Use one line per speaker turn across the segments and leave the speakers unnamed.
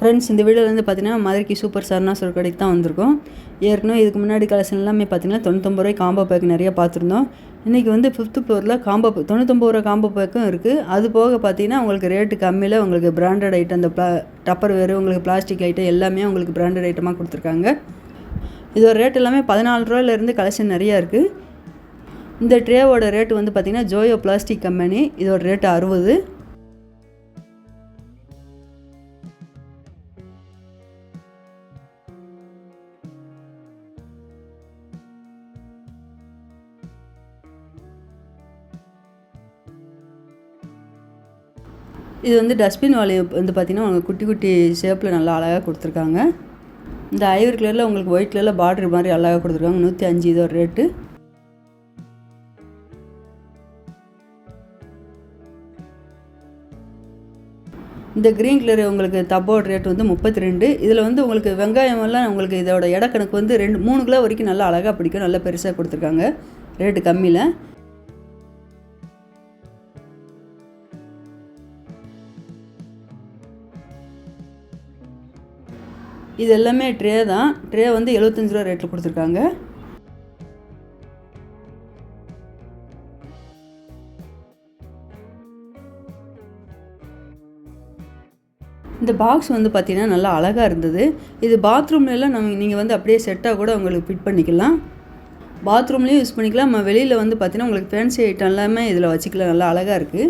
Friends இந்த வீடியோவில் வந்து பார்த்தீங்கன்னா மதுரைக்கு சூப்பர் சரணா ஒரு கடைக்கு தான் வந்திருக்கோம். ஏற்கனவே இதுக்கு முன்னாடி கலெக்ஷன் எல்லாமே பார்த்தீங்கன்னா தொண்ணூத்தொம்பது ரூபாய் காம்போ பேக் நிறையா பார்த்துருந்தோம் இன்றைக்கி வந்து ஃபிஃப்த்து ஃப்ளோரில் காம்போ தொண்ணூத்தொம்பது ரூபா காம்போ பேக்கும் இருக்குது அது போக பார்த்தீங்கன்னா உங்களுக்கு ரேட்டு கம்மியில் உங்களுக்கு பிராண்டட் ஐட்டம் அந்த ப்ளா டப்பர் வேறு உங்களுக்கு பிளாஸ்டிக் ஐட்டம் எல்லாமே உங்களுக்கு பிராண்டட் ஐட்டமாக கொடுத்துருக்காங்க. இதோட ரேட் எல்லாமே பதினாலு ரூபாயிலேருந்து கலெக்ஷன் நிறையா இருக்குது இந்த ட்ரேவோட ரேட்டு வந்து பார்த்திங்கன்னா ஜோயோ பிளாஸ்டிக் கம்பெனி இதோட ரேட்டு அறுபது. இது வந்து டஸ்ட்பின் வாலியை வந்து பார்த்திங்கன்னா உங்களுக்கு குட்டி குட்டி ஷேப்பில் நல்லா அழகாக கொடுத்துருக்காங்க. இந்த ஐவர் கலரில் உங்களுக்கு ஒயிட் கலரில் பார்டர் மாதிரி அழகாக கொடுத்துருக்காங்க. நூற்றி அஞ்சு இதோ ரேட்டு இந்த க்ரீன் கலர் உங்களுக்கு தப்போட ரேட் வந்து முப்பத்தி ரெண்டு இதில் வந்து உங்களுக்கு வெங்காயம் எல்லாம் உங்களுக்கு இதோட இடக்கணக்கு வந்து ரெண்டு மூணு கிலோ வரைக்கும் நல்லா அழகாக பிடிக்கும். நல்லா பெருசாக கொடுத்துருக்காங்க. ரேட்டு கம்மியில். இது எல்லாமே ட்ரே தான். ட்ரே வந்து எழுபத்தஞ்சு ரூபா ரேட்டில் கொடுத்துருக்காங்க. இந்த பாக்ஸ் வந்து பார்த்திங்கன்னா நல்லா அழகாக இருந்தது. இது பாத்ரூம்லலாம் நம்ம நீங்கள் வந்து அப்படியே செட்டாக கூட உங்களுக்கு ஃபிட் பண்ணிக்கலாம். பாத்ரூம்லேயும் யூஸ் பண்ணிக்கலாம். நம்ம வெளியில் வந்து பார்த்திங்கன்னா உங்களுக்கு ஃபேன்சி ஐட்டம் எல்லாமே இதில் வச்சுக்கலாம். நல்லா அழகாக இருக்குது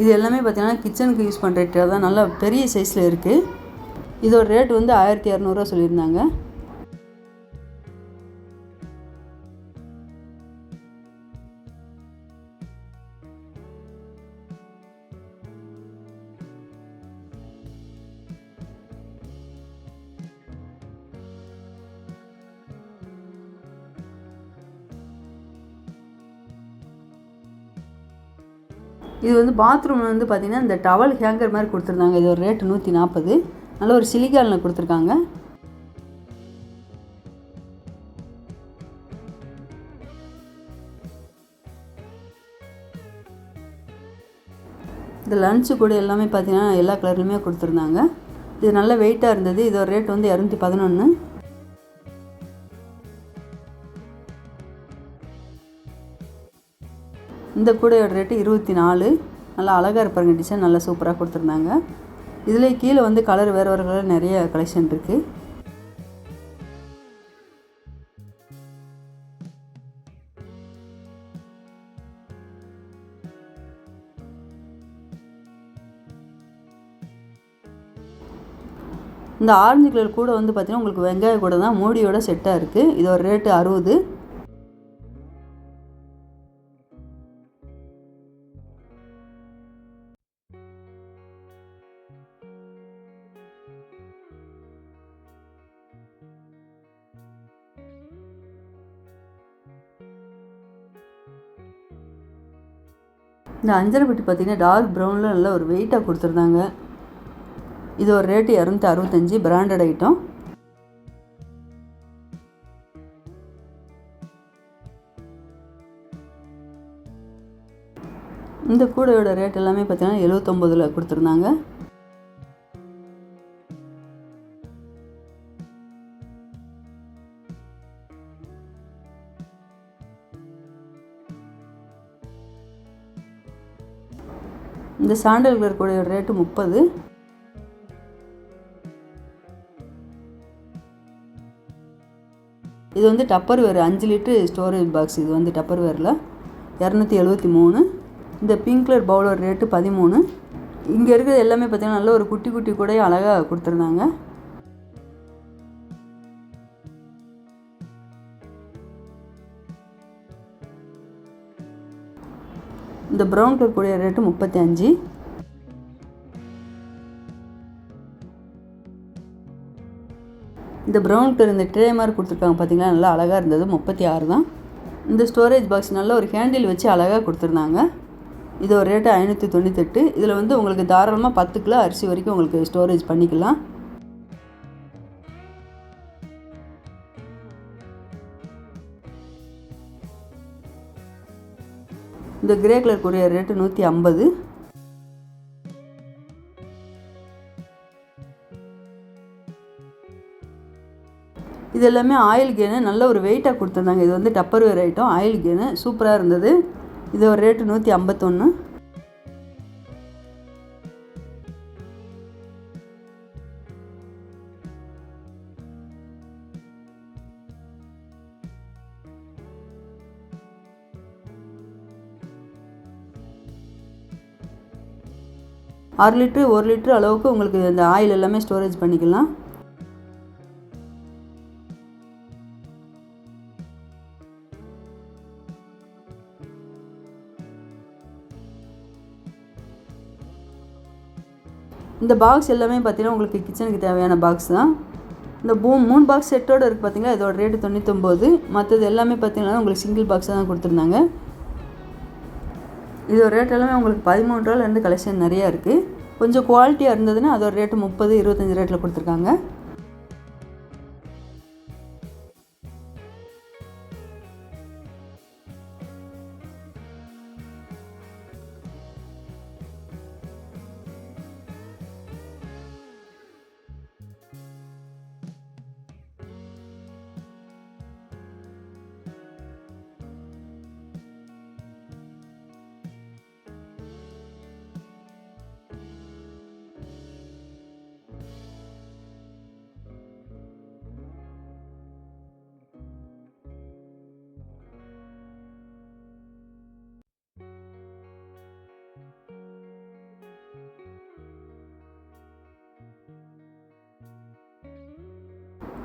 இது எல்லாமே பார்த்திங்கன்னா கிச்சனுக்கு யூஸ் பண்ணுற ட்ரே தான் நல்லா பெரிய சைஸில் இருக்குது இதோட ரேட் வந்து ஆயிரத்தி இரநூறுவா சொல்லியிருந்தாங்க. இது வந்து பாத்ரூம் வந்து பார்த்திங்கன்னா இந்த டவல் ஹேங்கர் மாதிரி கொடுத்துருந்தாங்க. இது ஒரு ரேட்டு நூற்றி நாற்பது நல்ல ஒரு சிலிகாலில் கொடுத்துருக்காங்க. இந்த லன்ச்சு கூட எல்லாமே பார்த்தீங்கன்னா எல்லா கலர்லையுமே கொடுத்துருந்தாங்க. இது நல்ல வெயிட்டாக இருந்தது. இதோட ரேட் வந்து இரநூத்தி பதினொன்று இந்த கூடையோட ரேட்டு இருபத்தி நாலு. நல்லா அழகாக இருப்பாருங்க டிசைன் நல்லா சூப்பராக கொடுத்துருந்தாங்க. இதிலே கீழே வந்து கலர் வேறு வேறு கலர் நிறைய கலெக்ஷன் இருக்குது இந்த ஆரஞ்சு கலர் கூட வந்து பார்த்திங்கன்னா உங்களுக்கு வெங்காய கூட தான் மூடியோட செட்டாக இருக்குது இதோட ரேட்டு அறுபது. இந்த அஞ்சரை பெட்டி பார்த்தீங்கன்னா டார்க் ப்ரௌனில் நல்ல ஒரு வெயிட்டாக கொடுத்துருந்தாங்க. இது ஒரு ரேட்டு இரநூத்தி அறுபத்தஞ்சி பிராண்டட் ஐட்டம் இந்த கூடையோட ரேட் எல்லாமே பார்த்தீங்கன்னா எழுவத்தொம்போதில் கொடுத்துருந்தாங்க. இந்த சாண்டல் இருக்கக்கூடிய கூடையோட ரேட்டு முப்பது. இது வந்து டப்பர் வேறு அஞ்சு லிட்டரு ஸ்டோரேஜ் பாக்ஸ் இது வந்து டப்பர் வேரில் இரநூத்தி எழுபத்தி மூணு. இந்த பிங்க் கலர் பவுலர் ரேட்டு பதிமூணு. இங்கே இருக்கிறது எல்லாமே பார்த்திங்கன்னா நல்ல ஒரு குட்டி குட்டி கூடையும் அழகாக கொடுத்துருந்தாங்க. இந்த ப்ரௌன் கலர் கூடிய ரேட்டு முப்பத்தி அஞ்சு. இந்த ப்ரௌன் கலர் இந்த ட்ரே மாதிரி கொடுத்துருக்காங்க பார்த்தீங்களா நல்லா அழகாக இருந்தது. முப்பத்தி ஆறு தான். இந்த ஸ்டோரேஜ் பாக்ஸ் நல்ல ஒரு ஹேண்டில் வச்சு அழகாக கொடுத்துருந்தாங்க. இது ஒரு ரேட்டு ஐநூற்றி தொண்ணூத்தெட்டு. இதில் வந்து உங்களுக்கு தாராளமாக பத்து கிலோ அரிசி வரைக்கும் உங்களுக்கு ஸ்டோரேஜ் பண்ணிக்கலாம். இந்த கிரே கலர் கொரியர் ரேட்டு நூற்றி ஐம்பது. இது எல்லாமே ஆயில் கேனு நல்ல ஒரு வெயிட்டாக கொடுத்துருந்தாங்க. இது வந்து Tupperware item oil can சூப்பராக இருந்தது. இது ஒரு ரேட்டு நூற்றி ஐம்பத்தொன்று ஆறு லிட்ரு ஒரு லிட்ரு அளவுக்கு உங்களுக்கு இந்த ஆயில் எல்லாமே ஸ்டோரேஜ் பண்ணிக்கலாம். இந்த பாக்ஸ் எல்லாமே பார்த்தீங்கன்னா உங்களுக்கு கிச்சனுக்கு தேவையான பாக்ஸ் தான். இந்த மூ மூணு பாக்ஸ் செட்டோடு இருக்குது பார்த்தீங்களா? இதோட ரேட்டு தொண்ணூத்தொம்பது. மற்றது எல்லாமே பார்த்தீங்கன்னா உங்களுக்கு சிங்கிள் பாக்ஸாக தான் கொடுத்துருந்தாங்க. இதோட ரேட் எல்லாமே உங்களுக்கு பதிமூணு ரூபாலேருந்து கலெக்ஷன் நிறையா இருக்குது கொஞ்சம் குவாலிட்டியாக இருந்ததுன்னா அதோட ரேட்டு முப்பது இருபத்தஞ்சி ரேட்டில் கொடுத்துருக்காங்க.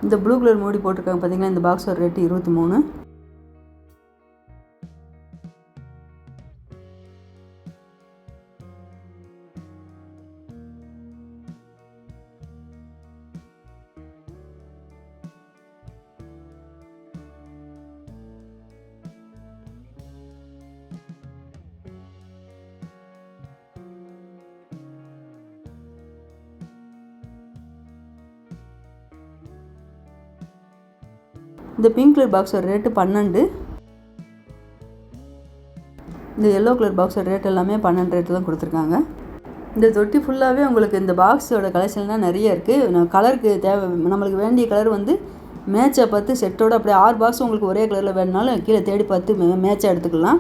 இந்த ப்ளூ கலர் மூடி போட்டிருக்காங்க. பார்த்தீங்களா இந்த பாக்ஸோட ரேட்டு இருபத்தி மூணு. இந்த பிங்க் கலர் பாக்ஸோட ரேட்டு பன்னெண்டு. இந்த எல்லோ கலர் பாக்ஸோட ரேட் எல்லாமே பன்னெண்டு ரேட்டு தான் கொடுத்துருக்காங்க. இந்த தொட்டி ஃபுல்லாகவே உங்களுக்கு இந்த பாக்ஸோட கலெக்ஷன்லாம் நிறைய இருக்குது கலருக்கு தேவை நம்மளுக்கு வேண்டிய கலர் வந்து மேட்சை பார்த்து செட்டோட அப்படியே ஆறு பாக்ஸ் உங்களுக்கு ஒரே கலரில் வேணுனாலும் கீழே தேடி பார்த்து மே மேட்சாக எடுத்துக்கலாம்.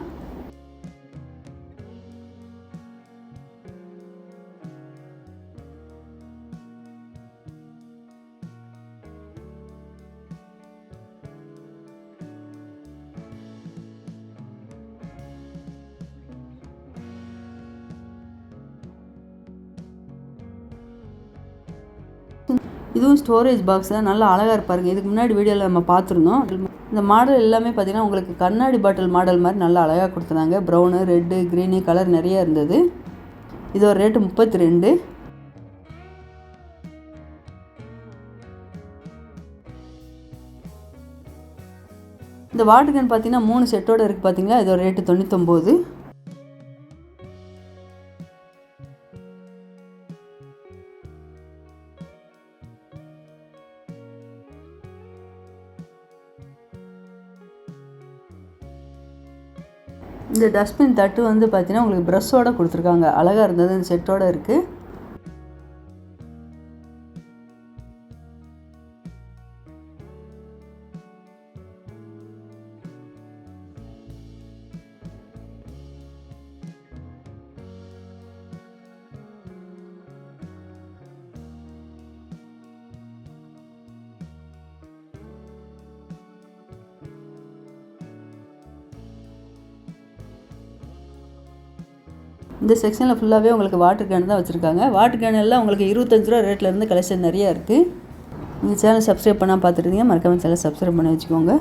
இதுவும் ஸ்டோரேஜ் பாக்ஸ் தான். நல்லா அழகாக இருப்பாருங்க. இதுக்கு முன்னாடி வீடியோவில் நம்ம பார்த்துருந்தோம். இந்த மாடல் எல்லாமே பார்த்திங்கன்னா உங்களுக்கு கண்ணாடி பாட்டில் மாடல் மாதிரி நல்லா அழகாக கொடுத்துருந்தாங்க. ப்ரௌனு ரெட்டு க்ரீனு கலர் நிறையா இருந்தது. இதோட ரேட்டு முப்பத்தி ரெண்டு இந்த வாட்டர் கேன் பார்த்தீங்கன்னா மூணு செட்டோடு இருக்குது பார்த்தீங்களா? இதோட ரேட்டு தொண்ணூத்தொம்பது. இந்த டஸ்ட்பின் தட்டு வந்து பார்த்தீங்கன்னா உங்களுக்கு ப்ரெஷ்ஷோடு கொடுத்துருக்காங்க. அழகாக இருந்தது இந்த செட்டோட இருக்குது இந்த செக்ஷனில் ஃபுல்லாகவே உங்களுக்கு வாட்டர் கேன் தான் வச்சுருக்காங்க. வாட்டர் கேன் எல்லாம் உங்களுக்கு இருபத்தஞ்சு ரூபா ரேட்லேருந்து கலெக்ஷன் நிறையா இருக்குது நீங்கள் சேனல் சப்ஸ்கிரைப் பண்ணால் பார்த்துருந்தீங்க மறக்காமல் சேனல் சப்ஸ்கிரைப் பண்ணி வச்சுக்கோங்க.